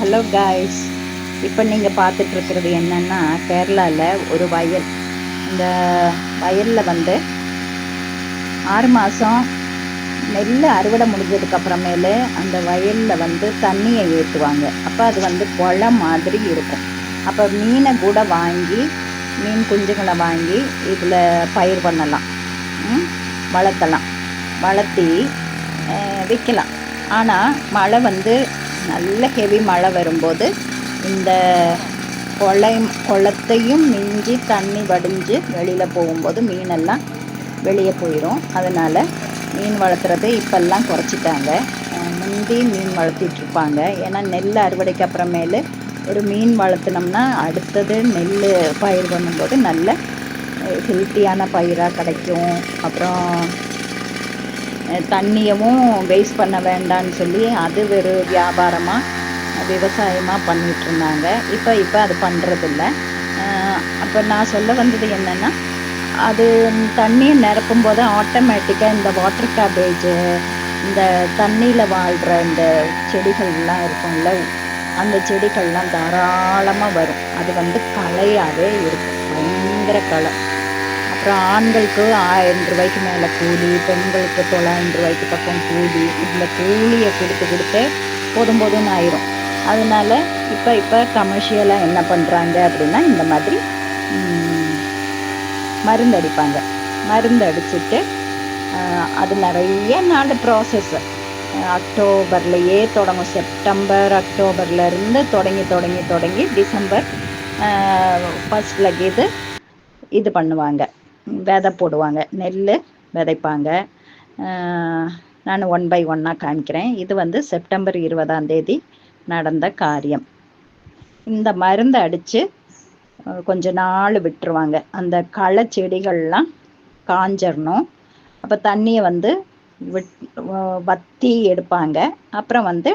Hello guys இப்போ நீங்கள் பார்த்துட்ருக்கிறது என்னென்னா கேரளாவில் ஒரு வயல். இந்த வயலில் வந்து ஆறு மாதம் நெல் அறுவடை முடிஞ்சதுக்கப்புறமேலு அந்த வயலில் வந்து தண்ணியை ஏற்றுவாங்க அப்போ அது வந்து குளம் மாதிரி இருக்கும். அப்போ மீனை கூட வாங்கி மீன் குஞ்சுகளை வாங்கி இதில் பயிர் பண்ணலாம். வளர்த்தலாம் வளர்த்தி விற்கலாம். ஆனால் மழை வந்து நல்ல ஹெவி மழை வரும்போது இந்த கொளை குளத்தையும் மிஞ்சி தண்ணி வடிஞ்சு வெளியில் போகும்போது மீனெல்லாம் வெளியே போயிடும் அதனால் மீன் வளர்த்துறது இப்போல்லாம் குறைச்சிட்டாங்க. முந்தி மீன் வளர்த்திட்டு இருப்பாங்க. ஏன்னா நெல் அறுவடைக்கு அப்புறமேலு ஒரு மீன் வளர்த்துனோம்னா அடுத்தது நெல் பயிர் பண்ணும்போது நல்ல ஹெல்த்தியான பயிராக கிடைக்கும். அப்புறம் தண்ணியவும் வேஸ்ட் பண்ண வேண்டாம்னு சொல்லி அது ஒரு வியாபாரமாக விவசாயமாக பண்ணிகிட்ருந்தாங்க இப்போ இப்போ அது பண்ணுறதில்ல அப்போ நான் சொல்ல வந்தது என்னென்னா அது தண்ணியை நிரப்பும் போது ஆட்டோமேட்டிக்காக இந்த வாட்டர் கேபேஜு இந்த தண்ணியில் வாழ்கிற இந்த செடிகள்லாம் இருக்கும்ல அந்த செடிகள்லாம் தாராளமாக வரும். அது வந்து களையாகவே இருக்கும். பயங்கர களை. அப்புறம் ஆண்களுக்கு ஆயிரம் ரூபாய்க்கு மேலே கூலி பெண்களுக்கு தொள்ளாயிரம் ரூபாய்க்கு பக்கம் கூலி இதில் கூலியை கொடுத்து கொடுத்து போதும் போதும்னு ஆயிரும். அதனால் இப்போ இப்போ கமர்ஷியலாக என்ன பண்ணுறாங்க அப்படின்னா இந்த மாதிரி மருந்து அடிப்பாங்க. மருந்து அடிச்சுட்டு அது நிறைய நாள் ப்ராசஸ்ஸு அக்டோபர்லேயே தொடங்கும். செப்டம்பர் அக்டோபர்லேருந்து தொடங்கி தொடங்கி தொடங்கி டிசம்பர் ஃபஸ்ட்டில் இது இது பண்ணுவாங்க. விதை போடுவாங்க. நெல் விதைப்பாங்க. நான் ஒன் பை ஒன்னாக காமிக்கிறேன். இது வந்து செப்டம்பர் இருபதாம் தேதி நடந்த காரியம். இந்த மருந்து அடித்து கொஞ்ச நாள் விட்டுருவாங்க. அந்த களை செடிகள்லாம் காஞ்சிடணும் அப்போ தண்ணியை வந்து விட் வத்தி எடுப்பாங்க. அப்புறம் வந்து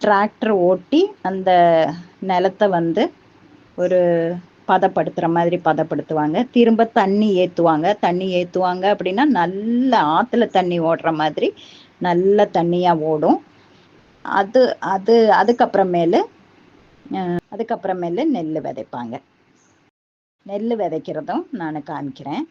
டிராக்டர் ஓட்டி அந்த நிலத்தை வந்து ஒரு பதப்படுத்துகிற மாதிரி பதப்படுத்துவாங்க. திரும்ப தண்ணி ஏற்றுவாங்க தண்ணி ஏற்றுவாங்க அப்படின்னா நல்ல ஆற்றுல தண்ணி ஓடுற மாதிரி நல்ல தண்ணியாக ஓடும். அது அது அதுக்கப்புறமேலு அதுக்கப்புறமேலு நெல் விதைப்பாங்க. நெல் விதைக்கிறதும் நான் காமிக்கிறேன்.